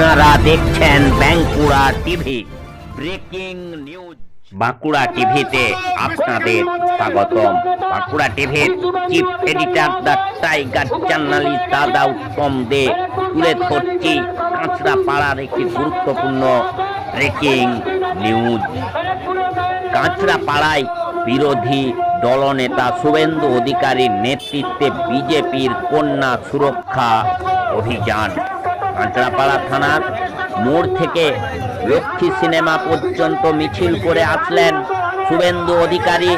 আপনারা দেখছেন Bankura TV. Breaking news. Bankura টিভিতে আপনাদের স্বাগতম। বাঁকুড়া টিভির chief editor the tiger journalist দাদা উত্তম দে তুলে ধরছি কাঁচরা পাড়ার একটি গুরুত্বপূর্ণ ব্রেকিং নিউজ। কাঁচরা পাড়ায় বিরোধী দলনেতা শুভেন্দু অধিকারীর নেতৃত্বে বিজেপির কন্যা সুরক্ষা অভিযান। কাঁচরাপাড়া থানার মোড় থেকে লক্ষ্মী সিনেমা পর্যন্ত মিছিল করে আসলেন শুভেন্দু অধিকারী,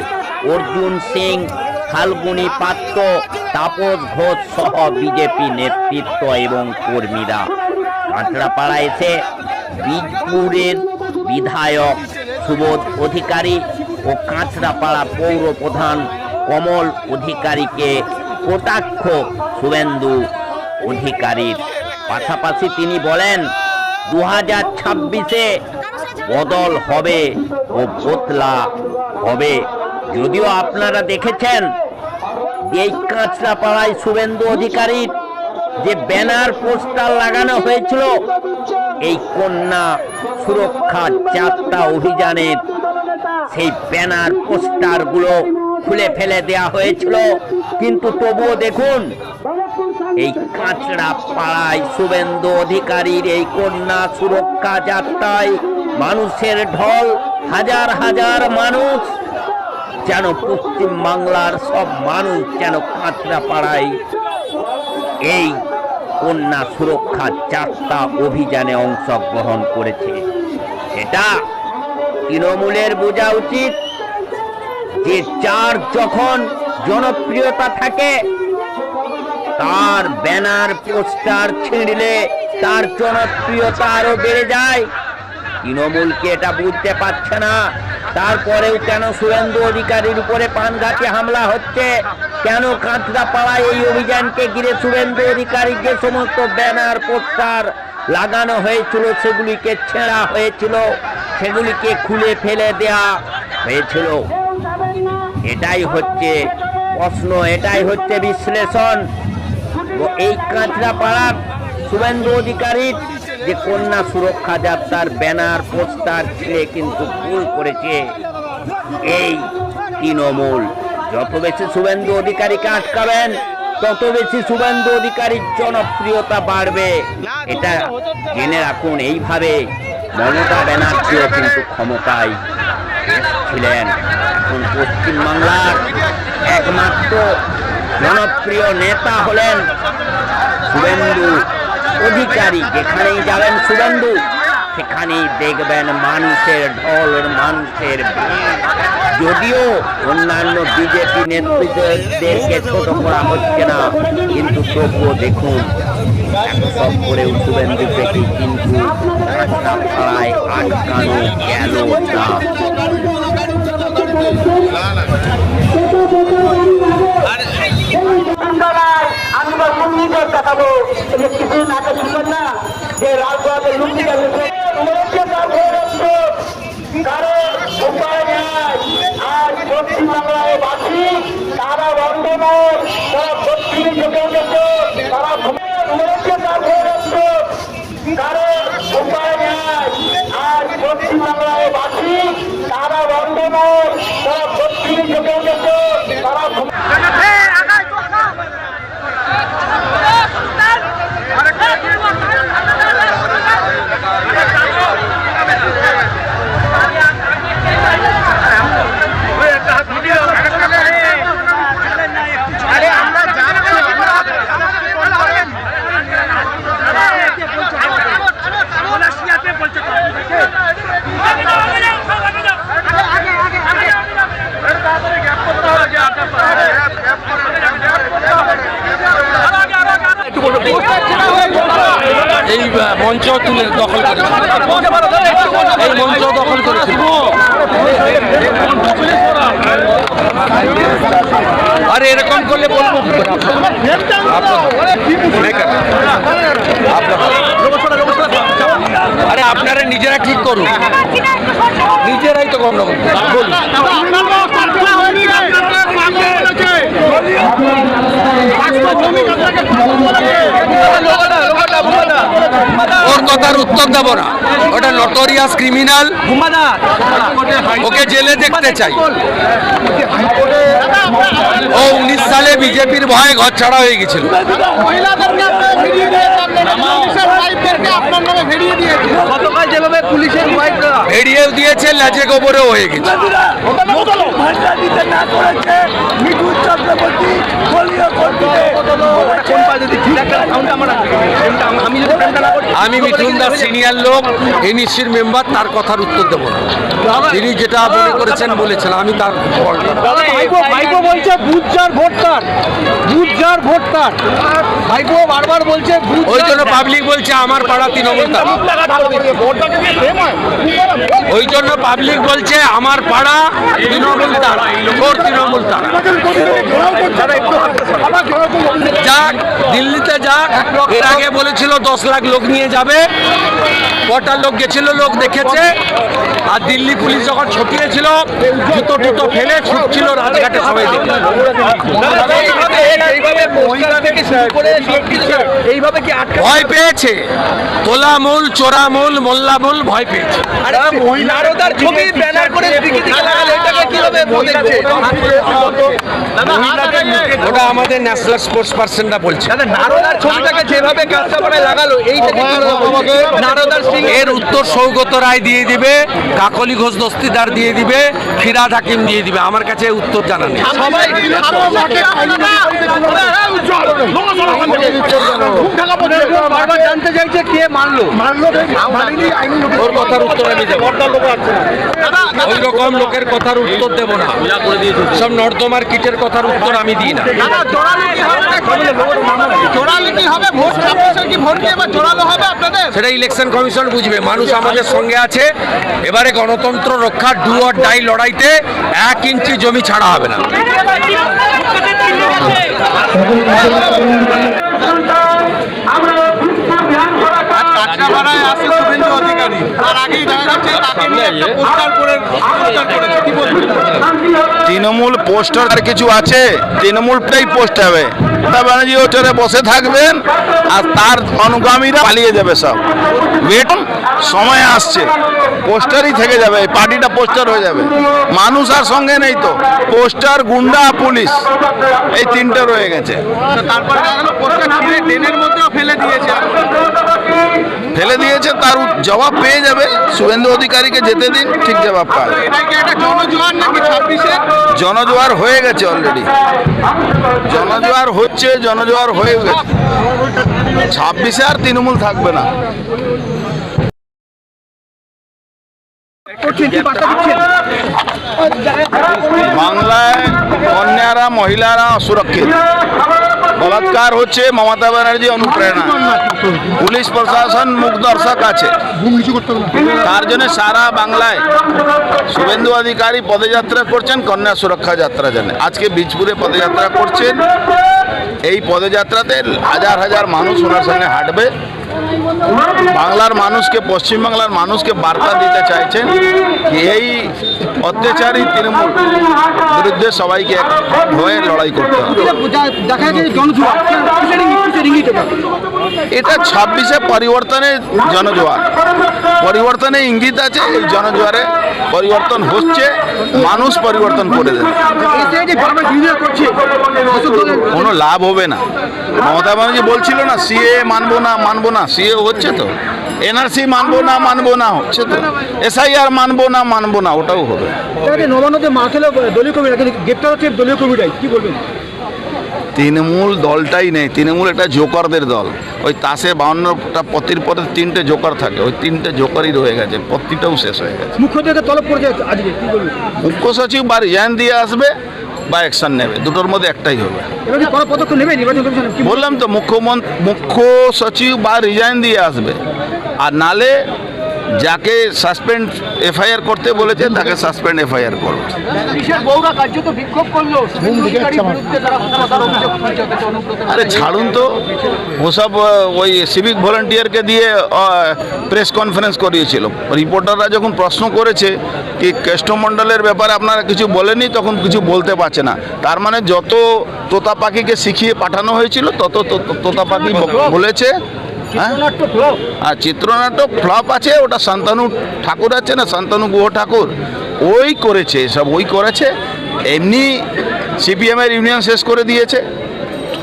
অর্জুন সিং, ফাল্গুনী পাত্র, তাপস ঘোষ সহ বিজেপি নেতৃত্ব এবং কর্মীরা। কাঁচরাপাড়া এসে বীজপুরের বিধায়ক সুবোধ অধিকারী ও কাঁচরাপাড়া পৌর প্রধান কমল অধিকারীকে কটাক্ষ শুভেন্দু অধিকারীর। পাশাপাশি তিনি বলেন দু হাজার ছাব্বিশে বদল হবে ও বদলা হবে। যদিও আপনারা দেখেছেন এই কাঁচরাপাড়ায় শুভেন্দু অধিকারীর যে ব্যানার, পোস্টার লাগানো হয়েছিল, এই কন্যা সুরক্ষা যাত্রা অভিযানের সেই ব্যানার, পোস্টারগুলো খুলে ফেলে দেয়া হয়েছিল। কিন্তু তবুও দেখুন এই কাঁচড়া পাড়ায় শুভেন্দু অধিকারীর এই কন্যা সুরক্ষা যাত্রায় মানুষের ঢল হাজার হাজার মানুষ। যেন পশ্চিম বাংলার সব মানুষ যেন কাঁচড়া পাড়ায় এই কন্যা সুরক্ষা যাত্রা অভিযানে অংশগ্রহণ করেছে। এটা তৃণমূলের বোঝা উচিত। যে চার যখন জনপ্রিয়তা থাকে তার ব্যানার, পোস্টার ছিঁড়লে তার জনপ্রিয়তা আরও বেড়ে যায়। তৃণমূলকে এটা বুঝতে পারছে না? তারপরেও কেন সুরেন্দ্র অধিকারীর উপরে পানঘাটে হামলা হচ্ছে? কেন কাঁচরা পাড়ায় এই অভিযানকে ঘিরে সুরেন্দ্র অধিকারীর যে সমস্ত ব্যানার, পোস্টার লাগানো হয়েছিল, সেগুলিকে ছেঁড়া হয়েছিল, সেগুলিকে খুলে ফেলে দেয়া হয়েছিল। এটাই হচ্ছে প্রশ্ন, এটাই হচ্ছে বিশ্লেষণ। এই কাঁচরা পাড়ার শুভেন্দু অধিকারীর যে কন্যা সুরক্ষা যাত্রার ব্যানার, পোস্টার ছিঁড়ে কিন্তু ভুল করেছে। এই তৃণমূল। যত বেশি শুভেন্দু অধিকারীকে আটকাবেন, তত বেশি শুভেন্দু অধিকারীর জনপ্রিয়তা বাড়বে। এটা জেনে রাখুন, এইভাবে মমতা ব্যানার্জিও কিন্তু ক্ষমতায় ছিলেন এখন পশ্চিমবাংলার একমাত্র জনপ্রিয় নেতা হলেন শুভেন্দু অধিকারী। যেখানেই যাবেন শুভেন্দু, সেখানেই দেখবেন মানুষের ঢল, মানুষের যদিও অন্যান্য বিজেপি নেতৃত্বদেরকে ছোট করা হচ্ছে না, কিন্তু তবুও দেখুন সব করেও শুভেন্দুকে কি কিন্তু রাস্তা পাড়ায় আটকানো গেল না। আমি বা সঙ্গীতের দেখাবো? কিছুদিন আগে শুনলেন না? যে রাজবাদের লুঙ্গি পশ্চিম বাংলায় তারা বন্ধ নয়। তারা পশ্চিমে চোখে গেছে তারা কারণ উপায় নাই। আজ পশ্চিম বাংলায় বাসী, তারা বন্ধ নয়। তারা পশ্চিমে চোখে গেছে আরে এরকম করলে বলব কি করে? আপনার- আরে আপনারা নিজেরা ঠিক করুন। নিজেরাই তো বলুন। ওর কথা কথার উত্তর দেব না। ওটা নটোরিয়াস ক্রিমিনাল ওকে জেলে দেখতে চাই। ও উনিশ সালে বিজেপির ভয়ে ঘর ছাড়া হয়ে গেছিল। গতকাল যেভাবে পুলিশের হোয়াইটরা দিয়েছে লেজে গোবরেও হয়ে গেছে। আম- আমি যদি ফ্রেমটা না করছি আমি মিঠুন দাস সিনিয়র লোক এনইসির মেম্বার তার কথার উত্তর দেবো না। তিনি যেটা মনে করেছেন বলেছেন আমি তার ভাইপো ভাইপো বলছে বুথ যার ভোট তার বুথ যার ভোট তার ভাইপো বারবার বলছে ওই জন্য পাবলিক বলছে আমার পাড়া তৃণমূল ওই জন্য পাবলিক বলছে আমার পাড়া তৃণমূল তার তৃণমূল তার। যাক দিল্লিতে যাক এর আগে বলেছিল দশ লাখ লোক নিয়ে যাবে। কটা লোক গেছিল লোক দেখেছে। আর দিল্লি পুলিশ যখন ছটিয়েছিল জুতো টুতো ফেলে ছুটছিল রাজঘাটে সবাই এইভাবে কি ভয় পেয়েছে। তোলামূল চোরামূল মোল্লামূল ভয় পেয়েছে। নারদার ছবি ব্যানার করে দিকে দিকে লাগালে এটাকে কীভাবে দেখছে ওটা আমাদের ন্যাশনাল স্পোর্টস পার্সনরা বলছে। নারদার ছবিটাকে যেভাবে কাস্টমারে লাগালো এইটাকে নারদার সিং এর উত্তর সৌগত রায় দিয়ে দিবে কাকলি ঘোষ দস্তিদার দিয়ে দিবে ফিরাদ হাকিম দিয়ে দিবে। আমার কাছে উত্তর জানা নেই। জানতে চাইছে কে মারলো ওর কথার উত্তর আমি দেবো। ওই রকম লোকের কথার উত্তর দেব না। সব নর্দমার কিটের কথার উত্তর আমি দিই না। জোরালো কি হবে? ভোট ছাব্বিশের কি ভোট দিয়ে এবার জোরালো হবে আপনাদের? সেটা ইলেকশন কমিশন বুঝবে। মানুষ আমাদের সঙ্গে আছে। এবারে গণতন্ত্র রক্ষার ডু অর ডাই লড়াইতে এক ইঞ্চি জমি ছাড়া হবে না। আমরা তৃণমূল পোস্টার আর কিছু আছে? তৃণমূলটাই পোস্ট হবে। মমতা ব্যানার্জি ওটারে বসে থাকবেন আর তার অনুগামীরা পালিয়ে যাবে সব। ওয়েট সময় আসছে। পোস্টারই থেকে যাবে। এই পার্টিটা পোস্টার হয়ে যাবে। মানুষ আর সঙ্গে নেই তো। পোস্টার গুন্ডা পুলিশ। এই তিনটে রয়ে গেছে। তারপরে দেখা গেল পোস্টার ফেলে দিয়েছে। ফেলে দিয়েছে, তার জবাব পেয়ে যাবে। শুভেন্দু অধিকারীকে যেতে দিন, ঠিক জবাব পাবে। জনজোয়ার হয়ে গেছে অলরেডি জনজোয়ার হচ্ছে, জনজোয়ার হয়ে গেছে। ছাব্বিশে আর তৃণমূল থাকবে না। বাংলায় কন্যারা, মহিলারা অসুরক্ষিত বলাৎকার হচ্ছে মমতা ব্যানার্জি অনুপ্রেরণা। পুলিশ প্রশাসন মুখ দর্শক আছে। তার জন্য সারা বাংলায় শুভেন্দু অধিকারী পদযাত্রা করছেন, কন্যা সুরক্ষা যাত্রা জন্য। আজকে বীজপুরে পদযাত্রা করছেন। এই পদযাত্রাতে হাজার হাজার মানুষ ওনার সঙ্গে হাঁটবে। বাংলার মানুষকে, পশ্চিমবাংলার মানুষকে বার্তা দিতে চাইছেন এই অত্যাচারী তৃণমূল বিরুদ্ধে সবাইকে এক হয়ে লড়াই করতে হবে। এটা? ছাব্বিশে পরিবর্তনের জনজোয়ার। পরিবর্তনে ইঙ্গিত আছে এই জনজোয়ারে পরিবর্তন হচ্ছে মানুষ পরিবর্তন করে দেবে। কোনো লাভ হবে না। মমতা ব্যানার্জি বলছিল না সিএ মানবো না মানবো না। সিএ হচ্ছে তো। এনআরসি মানবো না মানবো না হচ্ছে তো এসআইআর মানবো না মানবো না ওটাও হবে। নবান্নতে দলীয় কর্মীরা কিন্তু গ্রেপ্তার হচ্ছে দলীয় কর্মীরাই কি বলবেন? তৃণমূল দলটাই নেই। তৃণমূল একটা জোকারদের দল। ওই তাসে বাউন্নটা পতির পরে তিনটে জোকার থাকে। ওই তিনটে জোকারই রয়ে গেছে। পত্তিটাও শেষ হয়ে গেছে। মুখ্যমন্ত্রীকে তলব করেছে আজকে। মুখ্য সচিব বা রিজাইন দিয়ে আসবে বা অ্যাকশন নেবে। দুটোর মধ্যে একটাই হবে। বললাম তো মুখ্যমন্ত্রী মুখ্য সচিব বা রিজাইন দিয়ে আসবে। আর নালে যাকে সাসপেন্ড এফআইআর করতে বলেছে তাকে সাসপেন্ড এফআইআর করবে আরে ছাড়ুন তো। ওসব ওই সিভিক ভলেন্টিয়ারকে দিয়ে প্রেস কনফারেন্স করিয়েছিল। রিপোর্টাররা যখন প্রশ্ন করেছে কি কেষ্টমণ্ডলের ব্যাপারে আপনারা কিছু বলেনি তখন কিছু বলতে পারছে না। তার মানে যত তোতা পাখিকে শিখিয়ে পাঠানো হয়েছিল তত তোতা পাখি বলেছে। চিত্রনাট্য ফ্লপ। আর চিত্রনাট্য ফ্লপ আছে ওটা শান্তনু ঠাকুর আছে না শান্তনু গুহ ঠাকুর? ওই করেছে সব ওই করেছে। এমনি সিপিএমের ইউনিয়ন শেষ করে দিয়েছে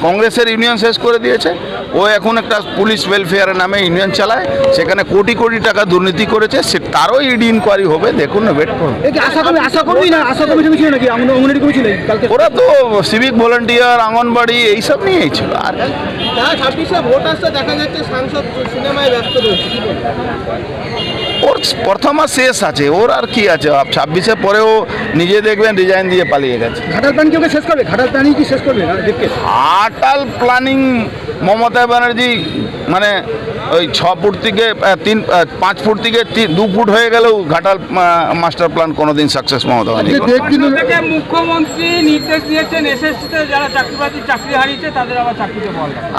কংগ্রেসের ইউনিয়ন শেষ করে দিয়েছে। ও এখন একটা পুলিশ ওয়েলফেয়ারের নামে ইউনিয়ন চালায় সেখানে কোটি কোটি টাকা দুর্নীতি করেছে সে তারও ইডি ইনকোয়ারি হবে দেখুন না ওয়েট করুন। ওরা তো সিভিক ভলেন্টিয়ার আঙ্গনবাড়ি এইসব নিয়েই ছিল আর ওর প্রথম আর শেষ আছে ওর আর কি আছে? ছাব্বিশে পরেও নিজে দেখবেন ডিজাইন দিয়ে পালিয়ে গেছে। ঘাটাল প্ল্যান কি শেষ করবে? ঘাটাল প্ল্যানই কি শেষ করবে? আটাল প্ল্যানিং মমতা ব্যানার্জি মানে ওই ছ ফুট থেকে তিন পাঁচ ফুট থেকে দু ফুট হয়ে গেলেও ঘাটাল মাস্টার প্ল্যান কোনোদিন সাকসেস মমতা ব্যানার্জি করবে না। মুখ্যমন্ত্রী নির্দেশ দিয়েছেন এসএসসিতে যারা চাকরিবাদী চাকরি হারিয়েছে তাদের আবার চাকরিতে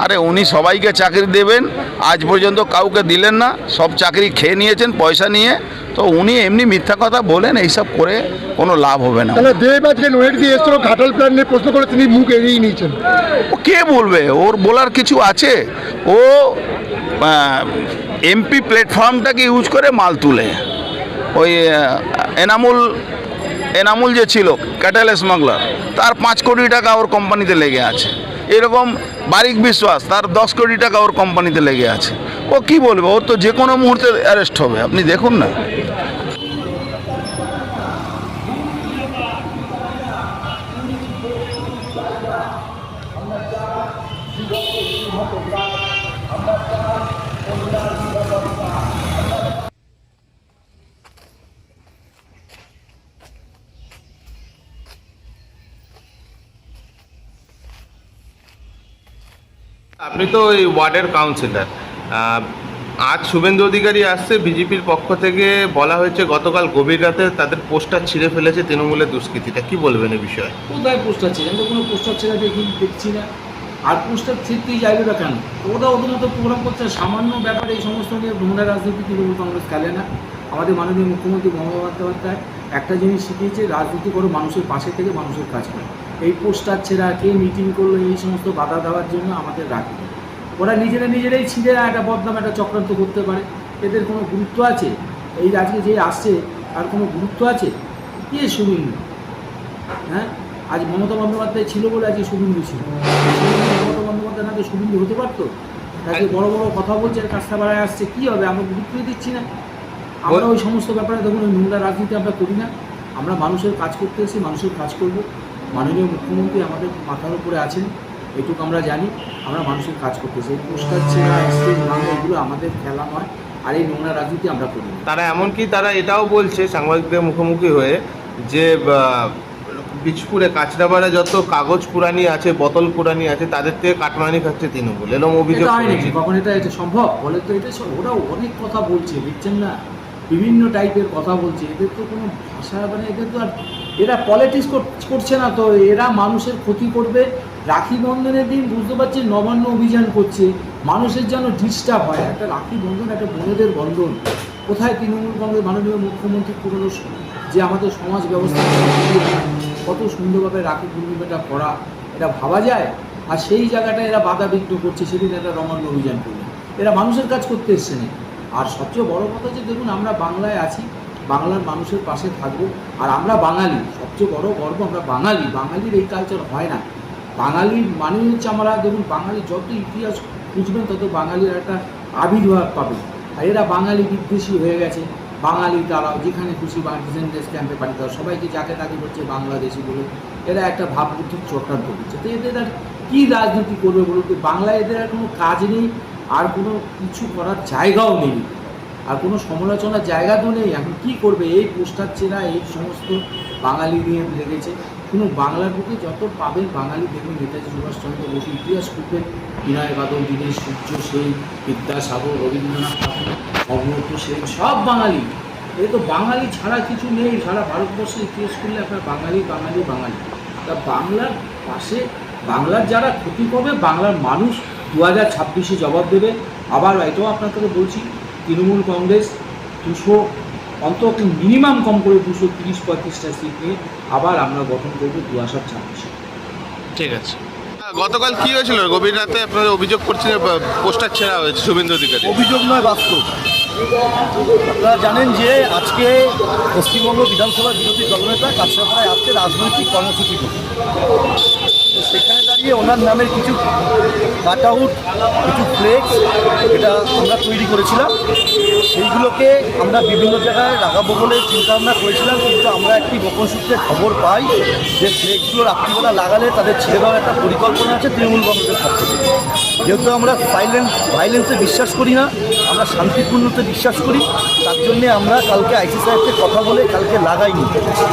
আরে উনি সবাইকে চাকরি দেবেন আজ পর্যন্ত কাউকে দিলেন না সব চাকরি খেয়ে নিয়েছেন পয়সা নিয়ে। তো উনি এমনি মিথ্যা কথা বলেন এইসব করে কোনো লাভ হবে না। তাহলে দেব আজকে নোয়েট দিয়ে এসছিল ঘাটাল প্ল্যান নিয়ে প্রশ্ন করে তিনি মুখ এড়িয়ে নিয়েছেন। ও কে বলবে? ওর বলার কিছু আছে? ও এমপি প্ল্যাটফর্মটাকে ইউজ করে মাল তুলে? ওই এনামুল এনামুল যে ছিল ক্যাটাল স্মাগলার তার পাঁচ কোটি টাকা ওর কোম্পানিতে লেগে আছে। এরকম বারিক বিশ্বাস, তার দশ কোটি টাকা ওর কোম্পানিতে লেগে আছে। ও কি বলবে? ওর তো যে কোনো মুহূর্তে অ্যারেস্ট হবে, আপনি দেখুন না। আপনি তো ওই ওয়ার্ডের কাউন্সিলর। আজ শুভেন্দু অধিকারী আসছে, বিজেপির পক্ষ থেকে বলা হয়েছে, গতকাল গভীর রাতে তাদের পোস্টার ছিঁড়ে ফেলেছে তৃণমূলের দুষ্কৃতীটা কি বলবেন এই বিষয়ে? কোথায় পোস্টার ছিল আমি তো কোনো পোস্টার ছেড়ে দেখি দেখছি না। আর পোস্টার ছিঁড়তেই যাবে না কেন? ওরা ওদের মতো প্রোগ্রাম করছে, সামান্য ব্যাপারে এই সমস্ত নিয়ে নোংরা রাজনীতি তৃণমূল কংগ্রেস খেলে না। আমাদের মাননীয় মুখ্যমন্ত্রী মমতা বন্দ্যোপাধ্যায় একটা জিনিস শিখিয়েছে, রাজনীতি করো, মানুষের পাশে থেকে মানুষের কাজ করে। এই পোস্টার ছেঁড়া কে মিটিং করল, এই সমস্ত বাধা দেওয়ার জন্য আমাদের রাখে ওরা নিজেরা নিজেরাই ছিঁড়ে একটা বদনাম, একটা চক্রান্ত করতে পারে। এদের কোনো গুরুত্ব আছে? এই আজকে যে আসছে, তার কোনো গুরুত্ব আছে? কে শুনিনি? হ্যাঁ? আজ মমতা বন্দ্যোপাধ্যায় ছিল বলে আজকে শুভেন্দু ছিল। মমতা বন্দ্যোপাধ্যায় না তো শুভেন্দু হতে পারতো? আজকে বড় বড় কথা বলছে কাজটা বাড়ায় আসছে, কী হবে? আমরা গুরুত্বই দিচ্ছি না। আমরা ওই সমস্ত ব্যাপারে দেখুন, ওই নোংরা রাজনীতি আমরা করি না। আমরা মানুষের কাজ করতে এসেছি, মানুষের কাজ করব। মাননীয় মুখ্যমন্ত্রী আমাদের মাথার উপরে আছেন এটুকু আমরা জানি আমরা মানুষের কাজ করতেছি এই পোস্টার ভাঙা এগুলো আমাদের খেলা নয় আর এই নোংরা রাজনীতি আমরা করি তারা এমনকি তারা এটাও বলছে সাংবাদিকদের মুখোমুখি হয়ে যে বিচপুরে কাঁচরাপাড়া যত কাগজ পুরানি আছে বোতল পুরানি আছে তাদের থেকে কাটমানি খাচ্ছে তৃণমূল। এরকম অভিযোগ কখন এটা এটা সম্ভব? বলে তো এটা ওরা অনেক কথা বলছে দেখছেন না? বিভিন্ন টাইপের কথা বলছে এদের তো কোনো ভাষা মানে এদের তো আর এরা পলিটিক্স করছে না তো, এরা মানুষের ক্ষতি করবে। রাখি বন্ধনের দিন বুঝতে পারছি নবান্ন অভিযান করছে। মানুষের যেন ডিস্টার্ব হয়। একটা রাখি বন্ধন, একটা বোনেদের বন্ধন। কোথায় তৃণমূল কংগ্রেস, মাননীয় মুখ্যমন্ত্রী পুরনো যে আমাদের সমাজ ব্যবস্থা কত সুন্দরভাবে রাখি পূর্ণিমাটা করা, এটা ভাবা যায়? আর সেই জায়গাটা এরা বাধা বিঘ্ন করছে, সেদিন একটা রমান্য অভিযান করবে। এরা মানুষের কাজ করতে এসছে না। আর সবচেয়ে বড় কথা যে, দেখুন, আমরা বাংলায় আছি বাংলার মানুষের পাশে থাকব। আর আমরা বাঙালি, সবচেয়ে বড় গর্ব আমরা বাঙালি। বাঙালির এই কালচার হয় না। বাঙালির মানে হচ্ছে আমরা, দেখুন, বাঙালি যত ইতিহাস খুঁজবেন, তত বাঙালির একটা আবির্ভাব পাবে। আর এরা বাঙালি বিদ্বেষী হয়ে গেছে। বাঙালি তারা যেখানে খুশি বা ডিসেন্ডেন্স ক্যাম্পে পাঠিয়ে দেওয়া সবাইকে যাকে তাকে করছে বাংলাদেশি বলে এরা একটা ভাবমূর্তির চক্রান্ত করছে। তো এদের আর কী রাজনীতি করবে বলুন তো? বাংলায় এদের আর কোনো কাজ নেই, আর কোনো কিছু করার জায়গাও নেই। আর কোনো সমালোচনার জায়গা তো নেই। এখন কী করবে? এই পোস্টার চেনা এই সমস্ত বাঙালি নিয়ে লেগেছে। কোনো বাংলার বুকে যত পাবেন বাঙালি দেখবেন নেতাজি সুভাষচন্দ্র বসু, ইতিহাস খুঁজবেন বিনয় বাদল দীনেশ, সূর্য সেন বিদ্যাসাগর রবীন্দ্রনাথ ঠাকুর অগ্রত সেন, সব বাঙালি। এ তো বাঙালি ছাড়া কিছু নেই। সারা ভারতবর্ষে ইতিহাস করলে আপনার বাঙালি বাঙালি বাঙালি। তা বাংলার পাশে, বাংলার যারা ক্ষতি করবে, বাংলার মানুষ দু হাজার ছাব্বিশে জবাব দেবে। আবার এটাও আপনাদেরকে বলছি তৃণমূল কংগ্রেস দুশো অন্তত মিনিমাম কম করে দুশো তিরিশ পঁয়ত্রিশটা সিট নিয়ে আবার আমরা গঠন করব দু হাজার ছাব্বিশে। ঠিক আছে। গতকাল কি হয়েছিল? গভীর রাতে আপনারা অভিযোগ করছিলেন পোস্টার ছেঁড়া হয়েছে শুভেন্দু অধিকারী অভিযোগ নয় বাস্তব। আপনারা জানেন যে আজকে পশ্চিমবঙ্গ বিধানসভার বিরোধী দলনেতা কাছড়াপাড়ায় আজকে রাজনৈতিক কর্মসূচি সেখানে দাঁড়িয়ে ওনার নামের কিছু কাট আউট, কিছু ফ্লেক্স এটা আমরা তৈরি করেছিলাম, সেইগুলোকে আমরা বিভিন্ন জায়গায় লাগাবো বলে চিন্তা ভাবনা করেছিলাম, কিন্তু আমরা একটি গোপন সূত্রে খবর পাই যে ফ্লেক্সগুলো রাত্রিবেলা লাগালে তাদের ছেড়ে দেওয়ার একটা পরিকল্পনা আছে তৃণমূল কংগ্রেসের পক্ষ থেকে। যেহেতু আমরা সাইলেন্স ভাইলেন্সে বিশ্বাস করি না আমরা শান্তিপূর্ণতে বিশ্বাস করি, তার জন্যে আমরা কালকে আইসি সাহেবকে কথা বলে কালকে লাগাইনি।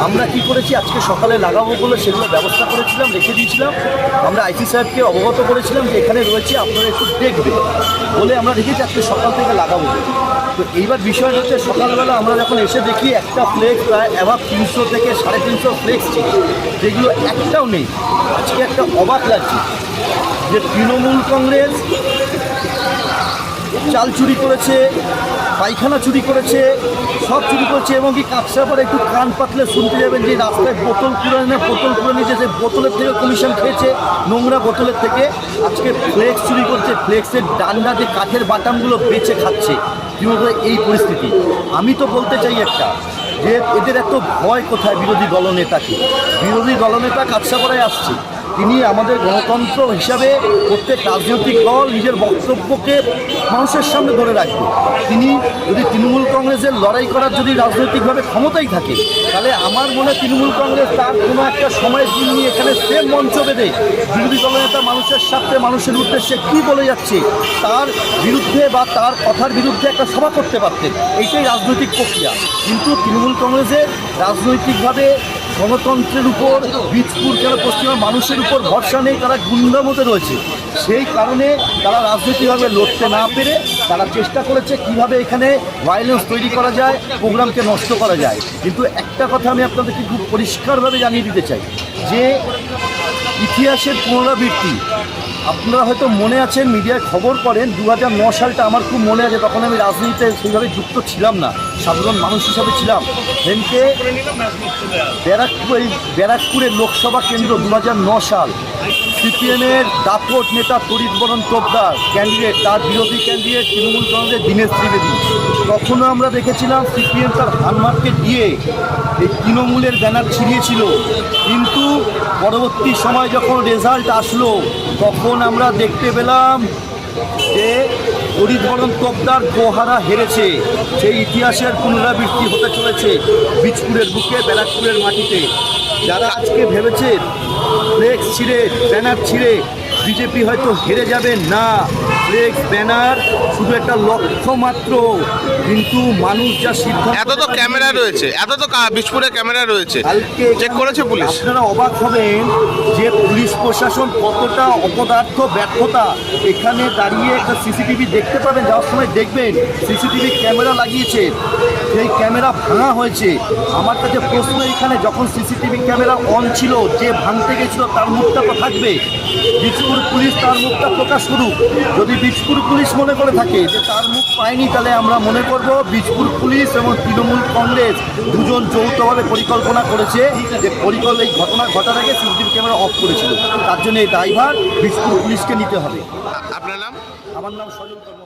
আমরা কি করেছি? আজকে সকালে লাগাবো বলে সেগুলো ব্যবস্থা করেছিলাম, রেখে দিয়েছিলাম। আমরা আইসি সাহেবকে অবগত করেছিলাম যে এখানে রয়েছে, আপনারা একটু দেখবে বলে আমরা রেখেছি, আজকে সকাল থেকে লাগাবো তো এইবার বিষয় হচ্ছে, সকালবেলা আমরা যখন এসে দেখি একটা ফ্লেক্স প্রায় অ্যাভাব তিনশো থেকে সাড়ে তিনশো ফ্লেক্স ছিল, যেগুলো একটাও নেই। আজকে একটা অবাক লাগছে যে তৃণমূল কংগ্রেস চাল চুরি করেছে, পায়খানা চুরি করেছে, সব চুরি করেছে এবং কি কাঁচরা পরে একটু কান পাতলে শুনতে যাবেন যে রাস্তায় বোতল পুরানে বোতল পুরে নিয়েছে সেই বোতলের থেকে কমিশন খেয়েছে, নোংরা বোতলের থেকে। আজকে ফ্লেক্স চুরি করছে ফ্লেক্সের ডান্ডা যে কাঠের বাটামগুলো বেচে খাচ্ছে। কীভাবে এই পরিস্থিতি? আমি তো বলতে চাই একটা, যে এদের এত ভয় কোথায় বিরোধী দলনেতাকে? বিরোধী দলনেতা কাছাপাড়ায় আসছে। তিনি আমাদের গণতন্ত্র হিসাবে প্রত্যেক রাজনৈতিক দল নিজের বক্তব্যকে মানুষের সামনে ধরে রাখবে তিনি যদি তৃণমূল কংগ্রেসের লড়াই করার যদি রাজনৈতিকভাবে ক্ষমতাই থাকে, তাহলে আমার মনে তৃণমূল কংগ্রেস তার কোনো একটা সময় নিয়ে এখানে সেম মঞ্চ বেঁধে বিরোধী দলনেতা মানুষের স্বার্থে মানুষের উদ্দেশ্যে কী বলে যাচ্ছে, তার বিরুদ্ধে বা তার কথার বিরুদ্ধে একটা সভা করতে পারতেন। এইটাই রাজনৈতিক প্রক্রিয়া। কিন্তু তৃণমূল কংগ্রেসের রাজনৈতিকভাবে গণতন্ত্রের উপর, বীজপুর কেন পশ্চিমবঙ্গের মানুষের উপর ভরসা নেই, তারা গুন্ডার মধ্যে রয়েছে। সেই কারণে তারা রাজনৈতিকভাবে লড়তে না পেরে তারা চেষ্টা করেছে কীভাবে এখানে ভায়োলেন্স তৈরি করা যায়, প্রোগ্রামকে নষ্ট করা যায়। কিন্তু একটা কথা আমি আপনাদেরকে খুব পরিষ্কারভাবে জানিয়ে দিতে চাই, যে ইতিহাসের পুনরাবৃত্তি, আপনারা হয়তো মনে আছেন, মিডিয়ায় খবর করেন দু সালটা আমার খুব মনে আছে, তখন আমি রাজনীতিতে সেইভাবে যুক্ত ছিলাম না, সাধারণ মানুষ হিসাবে ছিলাম। সেদিনকে ব্যারাকপুর ব্যারাকপুরের লোকসভা কেন্দ্র দু সাল। সিপিএমের দাপট নেতা তরিত বরণ তোপদার ক্যান্ডিডেট, তার বিরোধী ক্যান্ডিডেট তৃণমূল কংগ্রেসের দীনেশ ত্রিবেদী। তখনও আমরা দেখেছিলাম সিপিএম তার হানমার্ককে দিয়ে এই তৃণমূলের ব্যানার ছিঁড়িয়েছিল। কিন্তু পরবর্তী সময় যখন রেজাল্ট আসলো, তখন আমরা দেখতে পেলাম যে হরিধরণ তোপদার গোহারা হেরেছে। সেই ইতিহাসের পুনরাবৃত্তি হতে চলেছে বীজপুরের বুকে, ব্যারাকপুরের মাটিতে। যারা আজকে ভেবেছে ফ্লেক্স ছিঁড়ে, ব্যানার ছিঁড়ে বিজেপি হয়তো হেরে যাবে না। ফ্লেক্স ব্যানার শুধু একটা লক্ষ্য মাত্র। কিন্তু মানুষ যা সিদ্ধান্ত এত তো ক্যামেরা রয়েছে এত তো বিশপুরে ক্যামেরা রয়েছে। কালকে চেক করেছে পুলিশ? আপনারা অবাক হবেন যে পুলিশ প্রশাসন কতটা অপদার্থ ব্যর্থতা। এখানে দাঁড়িয়ে একটা সিসিটিভি দেখতে পাবেন যাওয়ার সময় দেখবেন সিসিটিভি ক্যামেরা লাগিয়েছে। সেই ক্যামেরা ভাঙা হয়েছে। আমার কাছে প্রশ্ন এখানে যখন সিসিটিভি ক্যামেরা অন ছিল যে ভাঙতে গেছিল তার মুখটা তো থাকবে। বীজপুর পুলিশ তার মুখটা প্রকাশ করুক। যদি বীজপুর পুলিশ মনে করে থাকে যে তার মুখ পায়নি তাহলে আমরা মনে করব বীজপুর পুলিশ এবং তৃণমূল কংগ্রেস দুজন যৌথভাবে পরিকল্পনা করেছে যে পরিকল্পনা এই ঘটনা ঘটার আগে সিসিটিভি ক্যামেরা অফ করেছিল। তার জন্য এই দায়ভার বীজপুর পুলিশকে নিতে হবে। আপনার নাম? আমার নাম সজল কর্মকার।